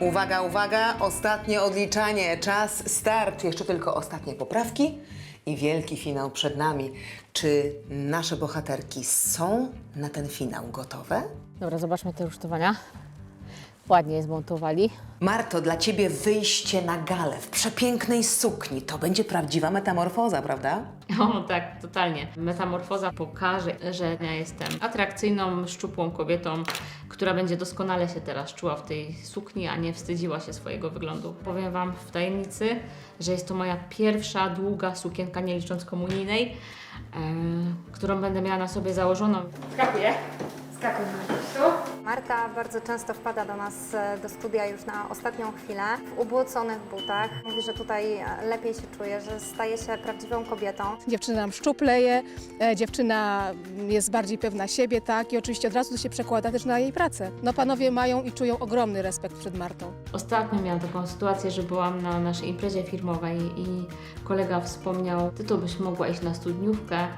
Uwaga, uwaga, ostatnie odliczanie, czas start. Jeszcze tylko ostatnie poprawki i wielki finał przed nami. Czy nasze bohaterki są na ten finał gotowe? Dobra, zobaczmy te rusztowania. Ładnie je zmontowali. Marto, dla ciebie wyjście na galę w przepięknej sukni to będzie prawdziwa metamorfoza, prawda? O tak, totalnie. Metamorfoza pokaże, że ja jestem atrakcyjną, szczupłą kobietą, która będzie doskonale się teraz czuła w tej sukni, a nie wstydziła się swojego wyglądu. Powiem Wam w tajemnicy, że jest to moja pierwsza długa sukienka, nie licząc komunijnej, e, którą będę miała na sobie założoną. Skakuję. Skakuj Marysiu. Marta bardzo często wpada do nas e, do studia już na ostatnią chwilę w ubłoconych butach. Mówi, że tutaj e, lepiej się czuje, że staje się prawdziwą kobietą. Dziewczyna nam szczupleje, e, dziewczyna jest bardziej pewna siebie, tak? I oczywiście od razu to się przekłada też na jej pracę. No panowie mają i czują ogromny respekt przed Martą. Ostatnio miałam taką sytuację, że byłam na naszej imprezie firmowej i kolega wspomniał, ty to byś mogła iść na studniówkę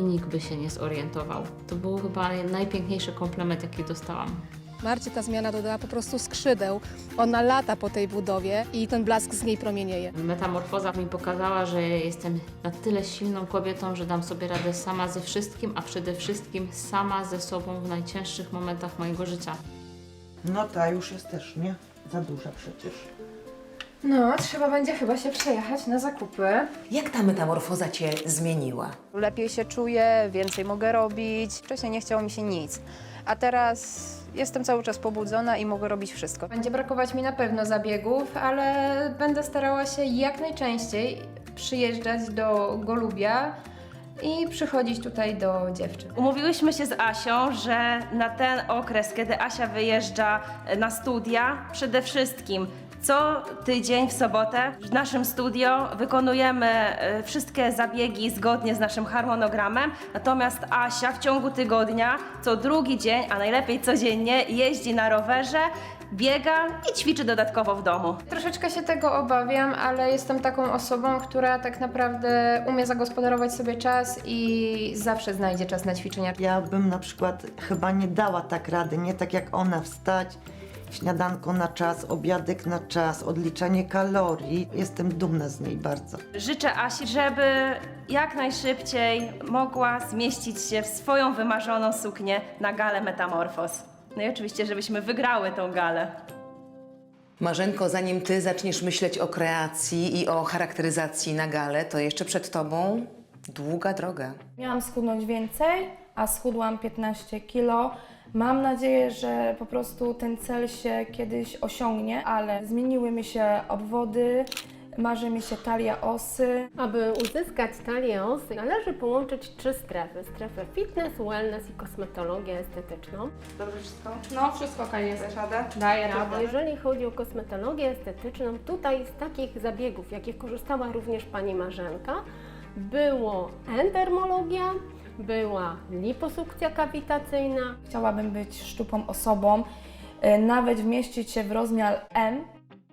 i nikt by się nie zorientował. To był chyba najpiękniejszy komplement, jaki dostałam. Marcie ta zmiana dodała po prostu skrzydeł. Ona lata po tej budowie i ten blask z niej promienieje. Metamorfoza mi pokazała, że jestem na tyle silną kobietą, że dam sobie radę sama ze wszystkim, a przede wszystkim sama ze sobą w najcięższych momentach mojego życia. No ta już jest też, nie? Za duża przecież. No, trzeba będzie chyba się przejechać na zakupy. Jak ta metamorfoza cię zmieniła? Lepiej się czuję, więcej mogę robić. Wcześniej nie chciało mi się nic, a teraz jestem cały czas pobudzona i mogę robić wszystko. Będzie brakować mi na pewno zabiegów, ale będę starała się jak najczęściej przyjeżdżać do Golubia i przychodzić tutaj do dziewczyn. Umówiłyśmy się z Asią, że na ten okres, kiedy Asia wyjeżdża na studia, przede wszystkim co tydzień w sobotę w naszym studio wykonujemy e, wszystkie zabiegi zgodnie z naszym harmonogramem. Natomiast Asia w ciągu tygodnia, co drugi dzień, a najlepiej codziennie, jeździ na rowerze, biega i ćwiczy dodatkowo w domu. Troszeczkę się tego obawiam, ale jestem taką osobą, która tak naprawdę umie zagospodarować sobie czas i zawsze znajdzie czas na ćwiczenia. Ja bym na przykład chyba nie dała tak rady, nie tak jak ona wstać, śniadanko na czas, obiadek na czas, odliczanie kalorii. Jestem dumna z niej bardzo. Życzę Asi, żeby jak najszybciej mogła zmieścić się w swoją wymarzoną suknię na galę Metamorfos. No i oczywiście, żebyśmy wygrały tą galę. Marzenko, zanim ty zaczniesz myśleć o kreacji i o charakteryzacji na galę, to jeszcze przed tobą długa droga. Miałam schudnąć więcej, a schudłam 15 kilo. Mam nadzieję, że po prostu ten cel się kiedyś osiągnie, ale zmieniły mi się obwody, marzy mi się talia osy. Aby uzyskać talię osy, należy połączyć trzy strefy. Strefę fitness, wellness i kosmetologię estetyczną. No, wszystko okej, jest radę. Daję radę. Jeżeli chodzi o kosmetologię estetyczną, tutaj z takich zabiegów, jakich korzystała również Pani Marzenka, było endermologia, była liposukcja kawitacyjna, Chciałabym być szczupłą osobą, y, nawet wmieścić się w rozmiar M.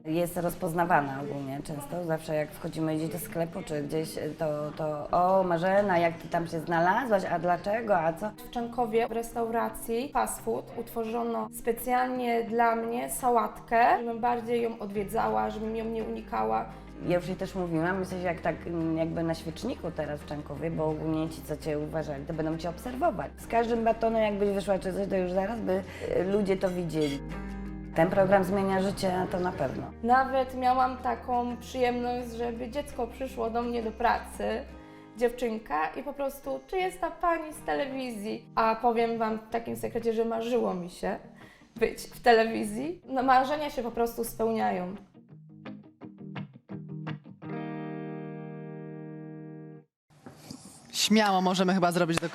Jest rozpoznawana ogólnie często. Zawsze jak wchodzimy gdzieś do sklepu czy gdzieś, to, to o Marzena, jak ty tam się znalazłaś, a dlaczego, a co? W Czankowie w restauracji fast food utworzono specjalnie dla mnie sałatkę, żebym bardziej ją odwiedzała, żebym ją nie unikała. Ja już jej też mówiłam, jesteś jak tak jakby na świeczniku teraz w Czankowie, bo ogólnie ci, co cię uważali, to będą cię obserwować. Z każdym batonem jakbyś wyszła czy coś, to już zaraz by y, ludzie to widzieli. Ten program zmienia życie, to na pewno. Nawet miałam taką przyjemność, żeby dziecko przyszło do mnie do pracy, dziewczynka, i po prostu, czy jest ta pani z telewizji? A powiem Wam w takim sekrecie, że marzyło mi się być w telewizji. No, marzenia się po prostu spełniają. Śmiało możemy chyba zrobić tak.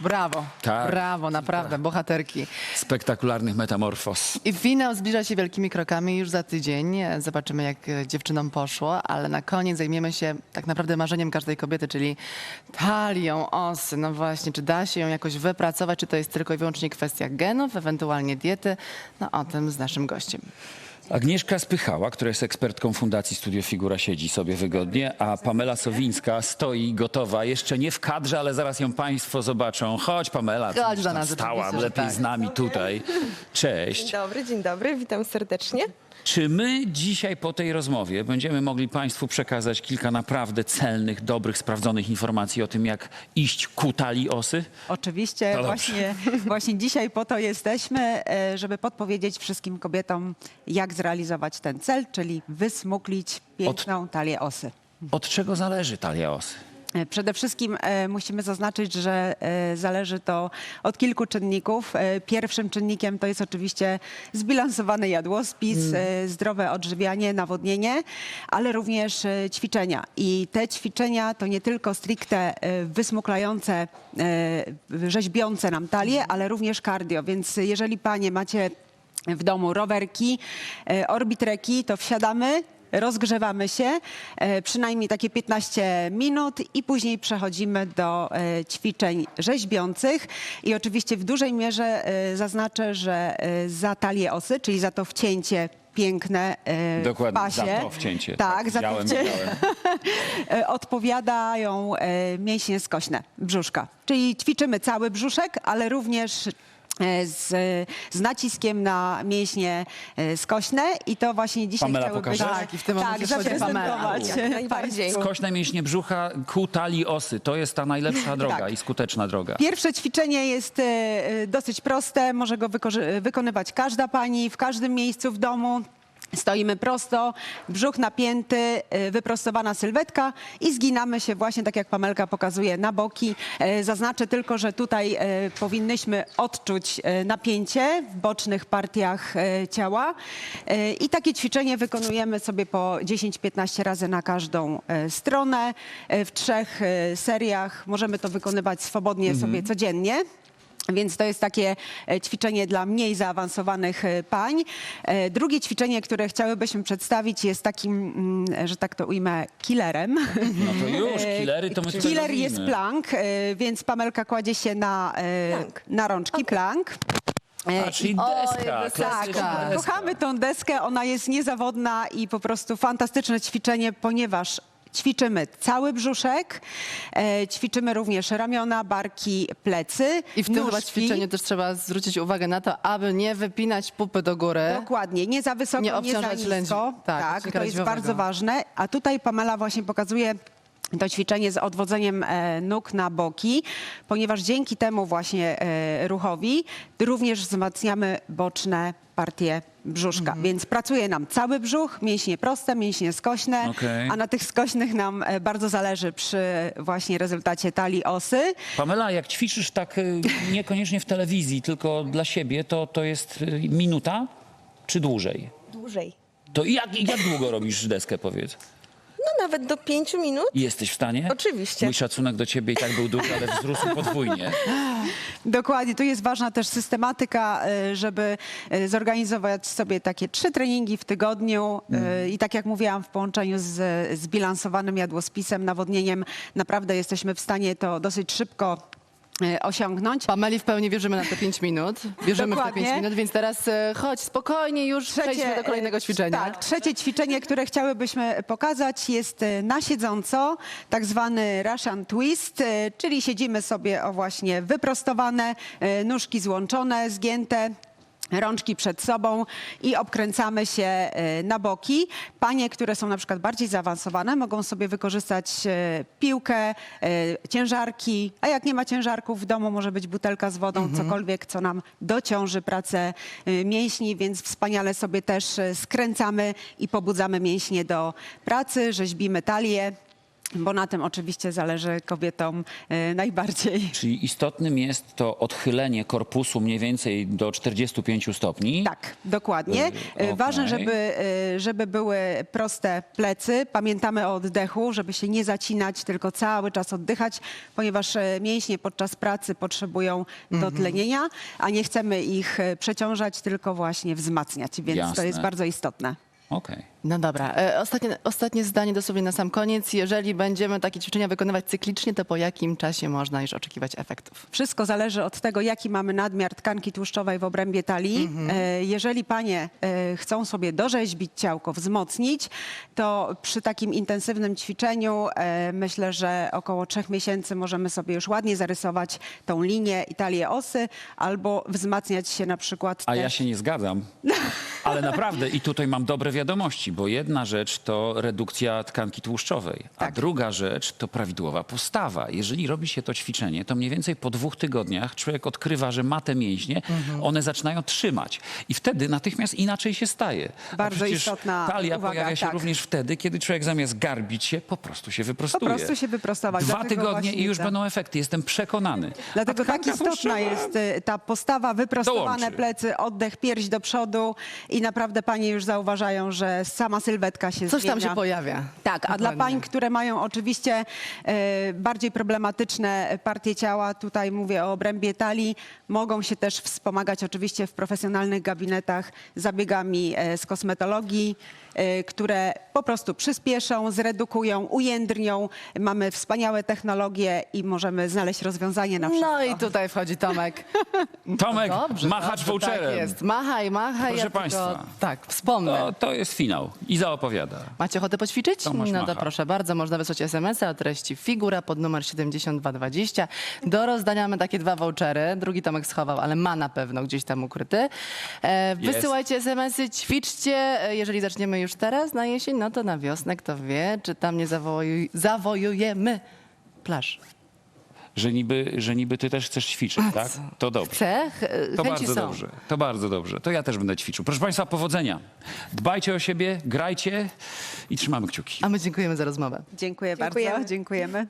Brawo, Tak. brawo, naprawdę, bohaterki. Spektakularnych metamorfoz. I finał zbliża się wielkimi krokami już za tydzień. Zobaczymy, jak e, dziewczynom poszło, ale na koniec zajmiemy się tak naprawdę marzeniem każdej kobiety, czyli talią osy. No właśnie, czy da się ją jakoś wypracować, czy to jest tylko i wyłącznie kwestia genów, ewentualnie diety? No o tym z naszym gościem. Agnieszka Spychała, która jest ekspertką Fundacji Studio Figura, siedzi sobie wygodnie, a Pamela Sowińska stoi gotowa, jeszcze nie w kadrze, ale zaraz ją Państwo zobaczą. Chodź Pamela, Chodź do nas, stała oczywiście, że lepiej tak. z nami tutaj. Cześć. Dzień dobry, dzień dobry, witam serdecznie. Czy my dzisiaj po tej rozmowie będziemy mogli Państwu przekazać kilka naprawdę celnych, dobrych, sprawdzonych informacji o tym, jak iść ku talii osy? Oczywiście, To dobrze. właśnie, właśnie dzisiaj po to jesteśmy, e, żeby podpowiedzieć wszystkim kobietom, jak zrealizować ten cel, czyli wysmuklić piękną talię osy. Od czego zależy talia osy? E, Przede wszystkim e, musimy zaznaczyć, że e, zależy to od kilku czynników. Pierwszym czynnikiem to jest oczywiście zbilansowany jadłospis, e, zdrowe odżywianie, nawodnienie, ale również ćwiczenia. I te ćwiczenia to nie tylko stricte wysmuklające, rzeźbiące nam talię, ale również cardio. Więc jeżeli panie macie w domu rowerki, orbitreki, to wsiadamy, rozgrzewamy się e, przynajmniej takie 15 minut i później przechodzimy do e, ćwiczeń rzeźbiących. I oczywiście w dużej mierze e, zaznaczę, że za talię osy, czyli za to wcięcie piękne Dokładnie, w pasie. za to wcięcie. Tak, za to wcięcie. odpowiadają mięśnie skośne brzuszka. Czyli ćwiczymy cały brzuszek, ale również z, z naciskiem na mięśnie e, skośne i to właśnie dzisiaj Pamela, chciałybyśmy tak, I w tym tak, momencie wchodzi zaprezentować Pamela. najbardziej. Skośne mięśnie brzucha ku talii osy. To jest ta najlepsza droga Tak. i skuteczna droga. Pierwsze ćwiczenie jest e, e, dosyć proste, może go wykorzy- wykonywać każda pani w każdym miejscu w domu. Stoimy prosto, brzuch napięty, e, wyprostowana sylwetka i zginamy się właśnie tak jak Pamelka pokazuje na boki. E, Zaznaczę tylko, że tutaj e, powinnyśmy odczuć napięcie w bocznych partiach ciała i takie ćwiczenie wykonujemy sobie po 10-15 razy na każdą stronę w trzech seriach. Możemy to wykonywać swobodnie sobie codziennie. Więc to jest takie e, ćwiczenie dla mniej zaawansowanych e, pań. E, Drugie ćwiczenie, które chciałybyśmy przedstawić jest takim, mm, że tak to ujmę, killerem. No to już, killery to my tutaj Killer jest plank, więc Pamelka kładzie się na, e, na rączki, plank. A, czyli deska, tak, klasyczna deska. kochamy tą deskę, ona jest niezawodna i po prostu fantastyczne ćwiczenie, ponieważ ćwiczymy cały brzuszek, e, ćwiczymy również ramiona, barki, plecy, I w tym chyba ćwiczeniu też trzeba zwrócić uwagę na to, aby nie wypinać pupy do góry. Dokładnie, nie za wysoko, Nie nie, za obciążać nisko. lędźwi- tak, tak to jest bardzo ważne. A tutaj Pamela właśnie pokazuje to ćwiczenie z odwodzeniem e, nóg na boki, ponieważ dzięki temu właśnie e, ruchowi również wzmacniamy boczne partie brzuszka. Mhm. Więc pracuje nam cały brzuch, mięśnie proste, mięśnie skośne, Okej. a na tych skośnych nam e, bardzo zależy przy właśnie rezultacie talii osy. Pamela, jak ćwiczysz tak niekoniecznie w telewizji, tylko dla siebie, to, to jest minuta czy dłużej? Dłużej. To jak, jak długo robisz deskę, powiedz? Nawet do pięciu minut. Jesteś w stanie? Oczywiście. Mój szacunek do ciebie i tak był duży, ale wzrósł podwójnie. Dokładnie, tu jest ważna też systematyka, e, żeby e, zorganizować sobie takie trzy treningi w tygodniu e, i tak jak mówiłam, w połączeniu z zbilansowanym jadłospisem, nawodnieniem, naprawdę jesteśmy w stanie to dosyć szybko e, osiągnąć. Pameli w pełni wierzymy na te 5 minut. Wierzymy w te Dokładnie. 5 minut, więc teraz e, chodź spokojnie już przejdźmy do kolejnego e, ćwiczenia. Tak, trzecie ćwiczenie, które chciałybyśmy pokazać jest e, na siedząco, tak zwany Russian twist, e, czyli siedzimy sobie o właśnie wyprostowane, e, nóżki złączone, zgięte. Rączki przed sobą i obkręcamy się e, na boki. Panie, które są na przykład bardziej zaawansowane, mogą sobie wykorzystać e, piłkę, e, ciężarki, a jak nie ma ciężarków w domu, może być butelka z wodą, cokolwiek, co nam dociąży pracę mięśni, więc wspaniale sobie też skręcamy i pobudzamy mięśnie do pracy, rzeźbimy talię, bo na tym oczywiście zależy kobietom e, najbardziej. Czyli istotnym jest to odchylenie korpusu mniej więcej do 45 stopni. Tak, dokładnie. Y, okej. Ważne, żeby, żeby były proste plecy. Pamiętamy o oddechu, żeby się nie zacinać, tylko cały czas oddychać, ponieważ e, mięśnie podczas pracy potrzebują dotlenienia, a nie chcemy ich e, przeciążać, tylko właśnie wzmacniać, więc to Jasne. jest bardzo istotne. Okej. No dobra, e, ostatnie, ostatnie zdanie dosłownie na sam koniec. Jeżeli będziemy takie ćwiczenia wykonywać cyklicznie, to po jakim czasie można już oczekiwać efektów? Wszystko zależy od tego, jaki mamy nadmiar tkanki tłuszczowej w obrębie talii. E, Jeżeli panie e, chcą sobie dorzeźbić ciałko, wzmocnić, to przy takim intensywnym ćwiczeniu myślę, że około trzech miesięcy możemy sobie już ładnie zarysować tą linię i talię osy, albo wzmacniać się na przykład A też ja się nie zgadzam. Ale naprawdę, i tutaj mam dobre wiadomości, bo jedna rzecz to redukcja tkanki tłuszczowej, a druga rzecz to prawidłowa postawa. Jeżeli robi się to ćwiczenie, to mniej więcej po dwóch tygodniach człowiek odkrywa, że ma te mięśnie, one zaczynają trzymać. I wtedy natychmiast inaczej się staje. A Bardzo przecież istotna talia uwaga, pojawia się tak. również wtedy, kiedy człowiek zamiast garbić się, po prostu się wyprostuje. Po prostu się wyprostować. Dwa Dlatego tygodnie właśnie i już tak. będą efekty, jestem przekonany. Dlatego A tak tkanka istotna tłuszczowa- jest y, ta postawa, wyprostowane Dołączy. plecy, oddech, pierś do przodu i naprawdę panie już zauważają, że sama sylwetka się Coś zmienia. tam się pojawia. Tak, a dla pań, które mają oczywiście e, bardziej problematyczne partie ciała, tutaj mówię o obrębie talii, mogą się też wspomagać oczywiście w profesjonalnych gabinetach zabiegami e, z kosmetologii, które po prostu przyspieszą, zredukują, ujędrnią. Mamy wspaniałe technologie i możemy znaleźć rozwiązanie na wszystko. No i tutaj wchodzi Tomek. Tomek, Dobrze, machacz dobrze, voucherem. Tak jest. Machaj, machaj. Proszę ja tylko, państwa. tak, wspomnę. To, to jest finał. Iza opowiada. Macie ochotę poćwiczyć? Tomasz no to macha. proszę bardzo, można wysłać SMS-a o treści figura pod numer 7220. Do rozdania mamy takie dwa vouchery. Drugi Tomek schował, ale ma na pewno gdzieś tam ukryty. E, Jest. wysyłajcie SMS-y, ćwiczcie. E, Jeżeli zaczniemy już teraz na jesień, no to na wiosnę, kto wie, czy tam nie zawojuj, zawojujemy plaż. Że niby, że niby ty też chcesz ćwiczyć, tak? To dobrze. Chcę, ch- To chęci bardzo są. dobrze. To bardzo dobrze. To ja też będę ćwiczył. Proszę Państwa, powodzenia. Dbajcie o siebie, grajcie i trzymamy kciuki. A my dziękujemy za rozmowę. Dziękuję Dziękujemy. bardzo. Dziękujemy.